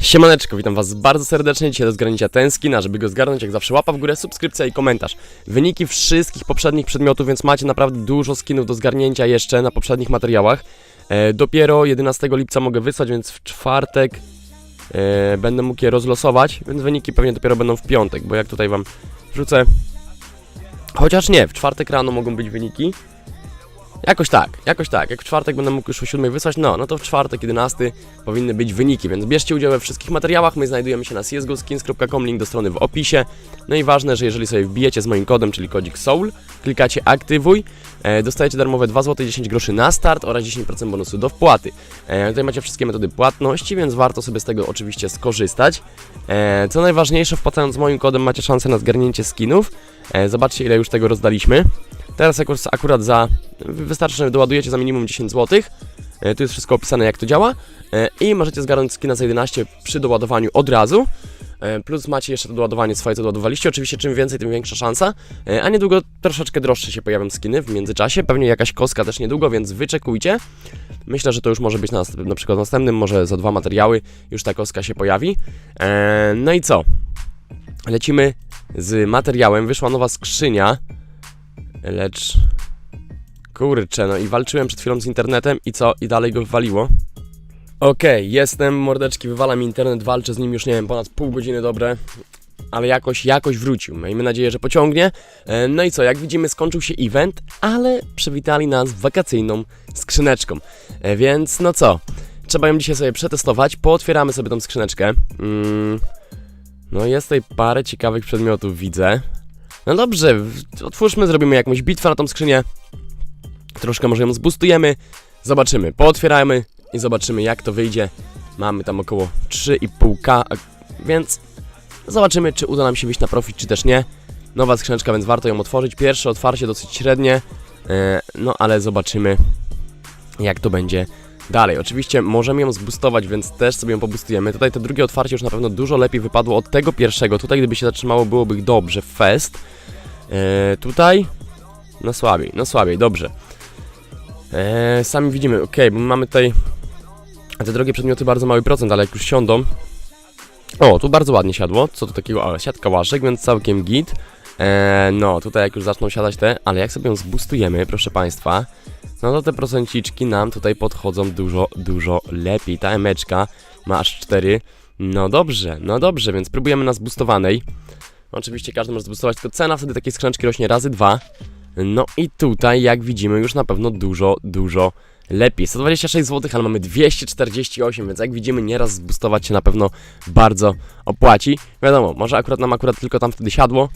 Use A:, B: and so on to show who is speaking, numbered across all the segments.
A: Siemaneczko, witam was bardzo serdecznie, dzisiaj do zgarnięcia ten skin, a żeby go zgarnąć jak zawsze łapa w górę, subskrypcja i komentarz. Wyniki wszystkich poprzednich przedmiotów, więc macie naprawdę dużo skinów do zgarnięcia jeszcze na poprzednich materiałach. E, dopiero 11 lipca mogę wysłać, więc w czwartek e, będę mógł je rozlosować, więc wyniki pewnie dopiero będą w piątek, bo jak tutaj wam wrzucę... Chociaż nie, w czwartek rano mogą być wyniki. Jakoś tak, jakoś tak. Jak w czwartek będę mógł już o 7 wysłać, no, no to w czwartek 11 powinny być wyniki, więc bierzcie udział we wszystkich materiałach. My znajdujemy się na csgoskins.com, link do strony w opisie. No i ważne, że jeżeli sobie wbijecie z moim kodem, czyli kodzik SOUL, klikacie aktywuj, e, dostajecie darmowe 2 zł 10 groszy na start oraz 10% bonusu do wpłaty. E, tutaj macie wszystkie metody płatności, więc warto sobie z tego oczywiście skorzystać. E, co najważniejsze, wpłacając moim kodem macie szansę na zgarnięcie skinów. E, zobaczcie ile już tego rozdaliśmy. Teraz akurat, za wystarczy, doładujecie za minimum 10 zł. E, tu jest wszystko opisane jak to działa e, i możecie zgarnąć skina za 11 przy doładowaniu od razu. E, Plus macie jeszcze to doładowanie swoje, co doładowaliście. Oczywiście czym więcej, tym większa szansa. A niedługo troszeczkę droższe się pojawią skiny w międzyczasie. Pewnie jakaś koska też niedługo, więc wyczekujcie. Myślę, że to już może być na, na przykład następnym, może za dwa materiały już ta koska się pojawi. No i co? Lecimy z materiałem. Wyszła nowa skrzynia. Lecz... Kurczę, no i walczyłem przed chwilą z internetem i co? I dalej go wywaliło. Okej, jestem, mordeczki, wywala mi internet, walczę z nim już, nie wiem, ponad pół godziny dobre. Ale jakoś, jakoś wrócił. Miejmy nadzieję, że pociągnie. E, No i co, jak widzimy skończył się event, ale przywitali nas wakacyjną skrzyneczką. E, Więc no co, trzeba ją dzisiaj sobie przetestować. Pootwieramy sobie tą skrzyneczkę. Mm. No jest tutaj parę ciekawych przedmiotów, widzę. No dobrze, otwórzmy, zrobimy jakąś bitwę na tą skrzynię. Troszkę może ją zbustujemy. Zobaczymy, pootwierajmy i zobaczymy jak to wyjdzie. Mamy tam około 3,5k, a- więc zobaczymy czy uda nam się wyjść na profit, czy też nie. Nowa skrzyneczka, więc warto ją otworzyć. Pierwsze otwarcie dosyć średnie, e, no ale zobaczymy jak to będzie dalej. Oczywiście możemy ją zbustować, więc też sobie ją pobustujemy. Tutaj to drugie otwarcie już na pewno dużo lepiej wypadło od tego pierwszego. Tutaj gdyby się zatrzymało byłoby dobrze, fest. E, tutaj no słabiej, no słabiej, dobrze. Eee, sami widzimy, ok, bo mamy tutaj te drogie przedmioty bardzo mały procent, ale jak już siądą. O, tu bardzo ładnie siadło. Co tu takiego? O, siatka łaszek, więc całkiem git. Eee, no, tutaj jak już zaczną siadać te, ale jak sobie ją zbustujemy, proszę Państwa, no to te procenciczki nam tutaj podchodzą dużo, dużo lepiej. Ta emeczka ma aż 4. No dobrze, no dobrze, więc próbujemy na zbustowanej. Oczywiście każdy może zbustować, tylko cena wtedy takiej skrzyneczki rośnie razy dwa. No i tutaj, jak widzimy, już na pewno dużo, dużo lepiej. 126 zł, ale mamy 248, więc jak widzimy, nieraz zbustować się na pewno bardzo opłaci. Wiadomo, może akurat nam akurat tylko tam wtedy siadło.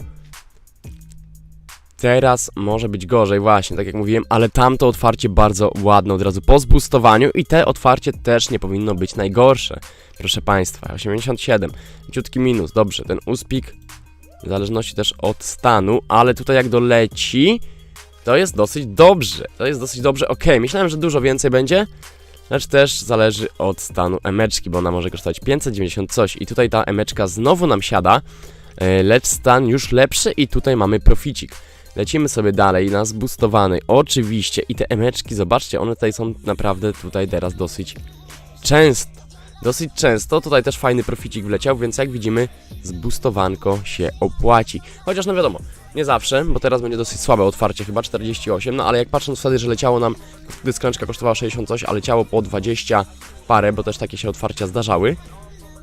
A: Teraz może być gorzej, właśnie, tak jak mówiłem, ale tamto otwarcie bardzo ładne od razu po zbustowaniu i te otwarcie też nie powinno być najgorsze. Proszę Państwa, 87, ciutki minus, dobrze, ten uspik w zależności też od stanu, ale tutaj jak doleci, to jest dosyć dobrze. To jest dosyć dobrze. Ok, myślałem, że dużo więcej będzie, lecz też zależy od stanu emeczki, bo ona może kosztować 590 coś. I tutaj ta emeczka znowu nam siada, e, lecz stan już lepszy i tutaj mamy proficik. Lecimy sobie dalej na zbustowanej, oczywiście. I te emeczki, zobaczcie, one tutaj są naprawdę tutaj teraz dosyć często. Dosyć często, tutaj też fajny proficik wleciał, więc jak widzimy, zbustowanko się opłaci. Chociaż no wiadomo, nie zawsze, bo teraz będzie dosyć słabe otwarcie, chyba 48, no ale jak patrząc wtedy, że leciało nam, gdy skręczka kosztowała 60 coś, a leciało po 20 parę, bo też takie się otwarcia zdarzały,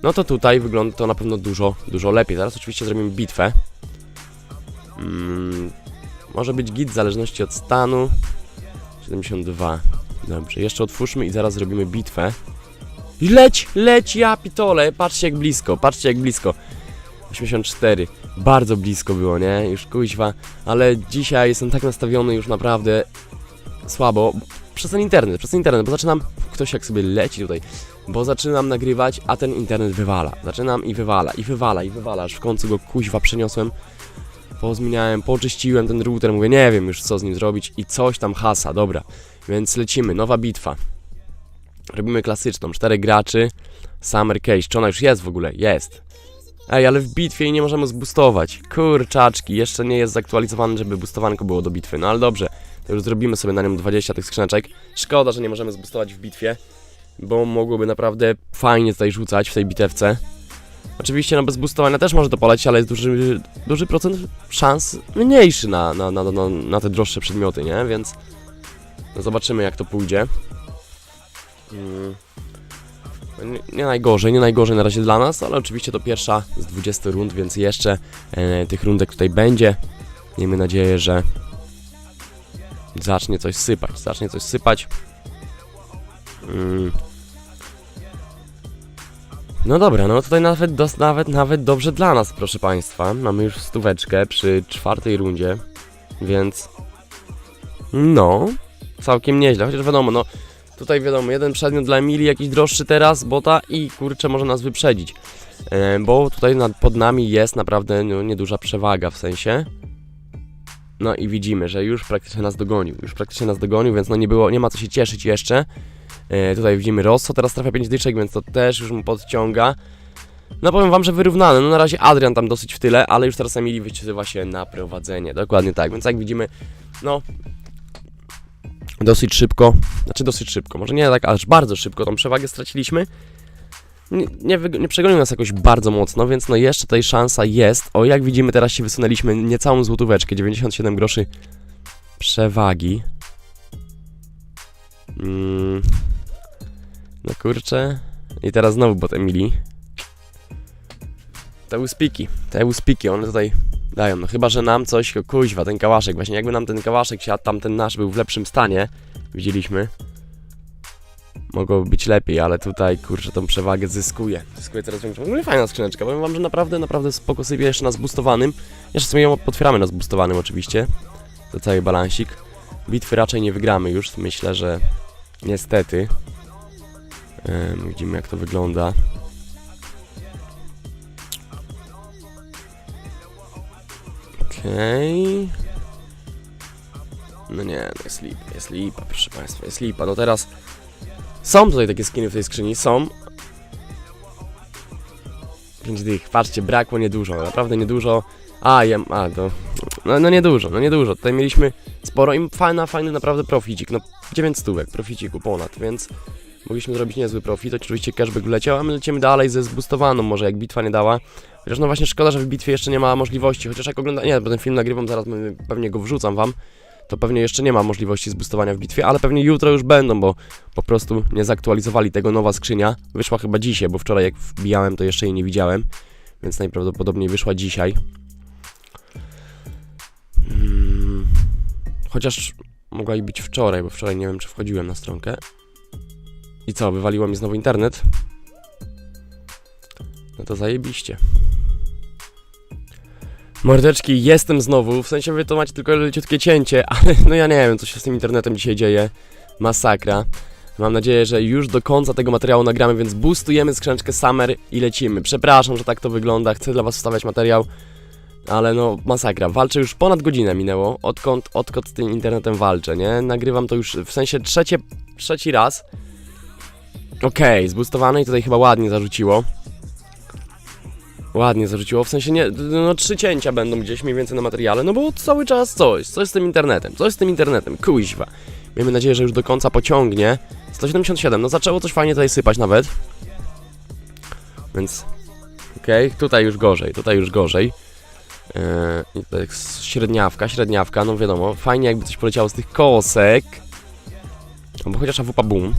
A: no to tutaj wygląda to na pewno dużo, dużo lepiej. Teraz oczywiście zrobimy bitwę. Mm, może być git w zależności od stanu. 72. Dobrze, jeszcze otwórzmy i zaraz zrobimy bitwę. Leć, leć, ja pitole, patrzcie jak blisko, patrzcie jak blisko. 84, bardzo blisko było, nie? Już kuźwa, ale dzisiaj jestem tak nastawiony już naprawdę słabo. Przez ten internet, przez ten internet, bo zaczynam, ktoś jak sobie leci tutaj, bo zaczynam nagrywać, a ten internet wywala. Zaczynam i wywala, i wywala, i wywala, aż w końcu go kuźwa przeniosłem. Pozmieniałem, poczyściłem ten router, mówię, nie wiem już co z nim zrobić i coś tam hasa, dobra. Więc lecimy, nowa bitwa. Robimy klasyczną, czterech graczy, Summer Case, czy ona już jest w ogóle? Jest. Ej, ale w bitwie jej nie możemy zbustować. Kurczaczki, jeszcze nie jest zaktualizowany, żeby boostowanko było do bitwy. No ale dobrze, to już zrobimy sobie na nią 20 tych skrzyneczek. Szkoda, że nie możemy zbustować w bitwie. bo mogłoby naprawdę fajnie tutaj rzucać w tej bitewce. Oczywiście no bez boostowania też może to polecieć, ale jest duży, duży procent szans mniejszy na, na, na, na, na te droższe przedmioty, nie? Więc no zobaczymy jak to pójdzie. Mm. Nie, nie najgorzej, nie najgorzej na razie dla nas, ale oczywiście to pierwsza z 20 rund, więc jeszcze e, tych rundek tutaj będzie. Miejmy nadzieję, że zacznie coś sypać, zacznie coś sypać. Mm. No dobra, no tutaj nawet, dos, nawet, nawet dobrze dla nas, proszę Państwa. Mamy już stóweczkę przy czwartej rundzie, więc no, całkiem nieźle, chociaż wiadomo, no tutaj wiadomo, jeden przedmiot dla Emilii jakiś droższy teraz, bota i kurczę może nas wyprzedzić. E, bo tutaj nad, pod nami jest naprawdę no, nieduża przewaga w sensie. No i widzimy, że już praktycznie nas dogonił, już praktycznie nas dogonił, więc no nie było, nie ma co się cieszyć jeszcze. E, tutaj widzimy Rosso, teraz trafia 5 dyczek, więc to też już mu podciąga. No powiem wam, że wyrównane, no na razie Adrian tam dosyć w tyle, ale już teraz Emilii wyciewa się na prowadzenie, dokładnie tak, więc jak widzimy, no dosyć szybko, znaczy dosyć szybko, może nie tak aż bardzo szybko tą przewagę straciliśmy. Nie, nie, nie przegonił nas jakoś bardzo mocno, więc no jeszcze tutaj szansa jest. O, jak widzimy teraz się wysunęliśmy niecałą złotóweczkę, 97 groszy przewagi. Mm. No kurczę. I teraz znowu bot Emilii. Te uspiki, te uspiki, one tutaj dają. No chyba, że nam coś, kuźwa, ten kałaszek, właśnie jakby nam ten kałaszek siadł, tamten nasz był w lepszym stanie, widzieliśmy. Mogłoby być lepiej, ale tutaj, kurczę, tą przewagę zyskuje. Zyskuje coraz większą. No i fajna skrzyneczka, powiem wam, że naprawdę, naprawdę spoko sobie jeszcze na zboostowanym. Jeszcze sobie ją otwieramy na zboostowanym oczywiście. To cały balansik. Bitwy raczej nie wygramy już, myślę, że niestety. Widzimy jak to wygląda. Okej. No nie, no jest lipa, jest lipa, proszę Państwa, jest lipa. No teraz są tutaj takie skiny w tej skrzyni, są. 5 dych, patrzcie, brakło niedużo, naprawdę niedużo. A, jem, a, to, no, no niedużo, no niedużo. Tutaj mieliśmy sporo i fajna, fajny naprawdę proficik, no 9 stówek proficiku ponad, więc mogliśmy zrobić niezły profit. Oczywiście cashback wleciał, a my lecimy dalej ze zboostowaną, może jak bitwa nie dała. Chociaż no właśnie szkoda, że w bitwie jeszcze nie ma możliwości, chociaż jak ogląda... Nie, bo ten film nagrywam, zaraz pewnie go wrzucam wam. To pewnie jeszcze nie ma możliwości zboostowania w bitwie, ale pewnie jutro już będą, bo po prostu nie zaktualizowali tego nowa skrzynia. Wyszła chyba dzisiaj, bo wczoraj jak wbijałem, to jeszcze jej nie widziałem. Więc najprawdopodobniej wyszła dzisiaj. Mm, chociaż mogła i być wczoraj, bo wczoraj nie wiem, czy wchodziłem na stronkę. I co, wywaliło mi znowu internet? No to zajebiście. Mordeczki, jestem znowu, w sensie wy to macie tylko leciutkie cięcie, ale no ja nie wiem, co się z tym internetem dzisiaj dzieje. Masakra. Mam nadzieję, że już do końca tego materiału nagramy, więc boostujemy skrzyneczkę Summer i lecimy. Przepraszam, że tak to wygląda, chcę dla was wstawiać materiał, ale no masakra. Walczę już ponad godzinę minęło, odkąd, odkąd z tym internetem walczę, nie? Nagrywam to już w sensie trzecie, trzeci raz. Okej, zboostowane i tutaj chyba ładnie zarzuciło. Ładnie zarzuciło, w sensie nie, no trzy cięcia będą gdzieś mniej więcej na materiale, no bo cały czas coś, coś z tym internetem, coś z tym internetem, kuźwa. Miejmy nadzieję, że już do końca pociągnie. 177, no zaczęło coś fajnie tutaj sypać nawet. Więc, okej, tutaj już gorzej, tutaj już gorzej. S- średniawka, średniawka, no wiadomo, fajnie jakby coś poleciało z tych kosek. Albo chociaż AWP Boom.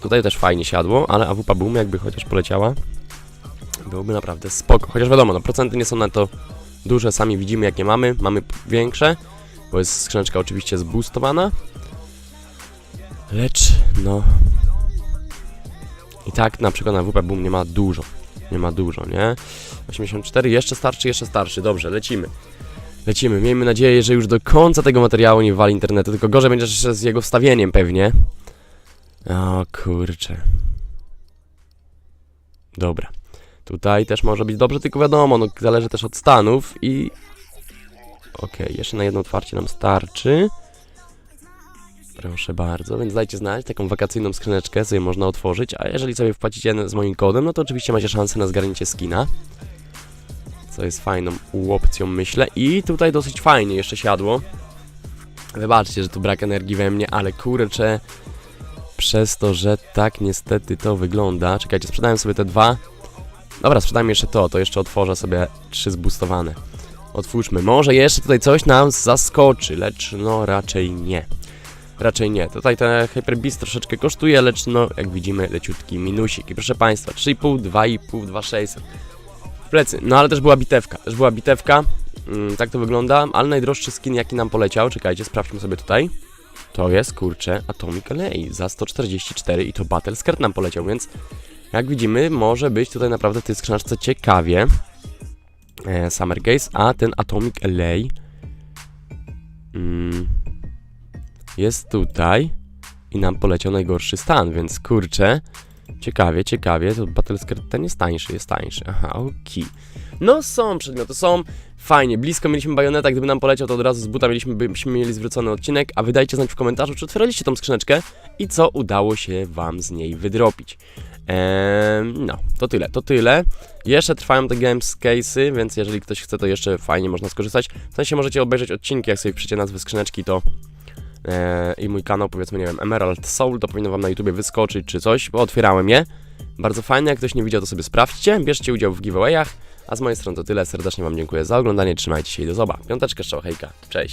A: Tutaj też fajnie siadło, ale AWP Boom jakby chociaż poleciała byłoby naprawdę spoko. Chociaż wiadomo, no procenty nie są na to duże, sami widzimy jakie mamy. Mamy większe, bo jest skrzyneczka oczywiście zboostowana. Lecz, no... I tak na przykład na WP Boom nie ma dużo. Nie ma dużo, nie? 84, jeszcze starszy, jeszcze starszy. Dobrze, lecimy. Lecimy. Miejmy nadzieję, że już do końca tego materiału nie wali internetu, tylko gorzej będzie z jego wstawieniem pewnie. O kurczę. Dobra. Tutaj też może być dobrze, tylko wiadomo, no zależy też od stanów i... Okej, jeszcze na jedno otwarcie nam starczy. Proszę bardzo, więc dajcie znać, taką wakacyjną skrzyneczkę sobie można otworzyć, a jeżeli sobie wpłacicie z moim kodem, no to oczywiście macie szansę na zgarnięcie skina. Co jest fajną opcją, myślę. I tutaj dosyć fajnie jeszcze siadło. Wybaczcie, że tu brak energii we mnie, ale kurczę... przez to, że tak niestety to wygląda. Czekajcie, sprzedałem sobie te dwa. Dobra, sprzedajmy jeszcze to, to jeszcze otworzę sobie trzy zboostowane. Otwórzmy, może jeszcze tutaj coś nam zaskoczy, lecz no raczej nie. Raczej nie. Tutaj ten Hyper Beast troszeczkę kosztuje, lecz no jak widzimy leciutki minusik. I proszę Państwa, 3,5, 2,5, 2,600. W plecy. No ale też była bitewka, też była bitewka. Mm, tak to wygląda, ale najdroższy skin jaki nam poleciał, czekajcie, sprawdźmy sobie tutaj. To jest, kurczę, Atomic LA za 144 i to Battle Skirt nam poleciał, więc jak widzimy, może być tutaj naprawdę w tej skrzyneczce ciekawie. E, Summer Gaze, a ten Atomic LA mm, jest tutaj i nam poleciał najgorszy stan, więc kurczę, ciekawie, ciekawie, to Battle Skirt ten jest tańszy, jest tańszy, aha, okej. No są przedmioty, są, fajnie, blisko mieliśmy bajoneta, gdyby nam poleciał to od razu z buta mieliśmy, byśmy mieli zwrócony odcinek, a wydajcie znać w komentarzu, czy otwieraliście tą skrzyneczkę i co udało się wam z niej wydropić. Eee, no, to tyle, to tyle. Jeszcze trwają te games case'y, więc jeżeli ktoś chce, to jeszcze fajnie można skorzystać. W sensie możecie obejrzeć odcinki, jak sobie wpiszecie nazwy skrzyneczki, to i mój kanał, powiedzmy, nie wiem, Emerald Soul, to powinno wam na YouTubie wyskoczyć czy coś, bo otwierałem je. Bardzo fajne, jak ktoś nie widział, to sobie sprawdźcie, bierzcie udział w giveawayach. A z mojej strony to tyle, serdecznie wam dziękuję za oglądanie, trzymajcie się i do zoba. Piąteczka, szczał, hejka, cześć.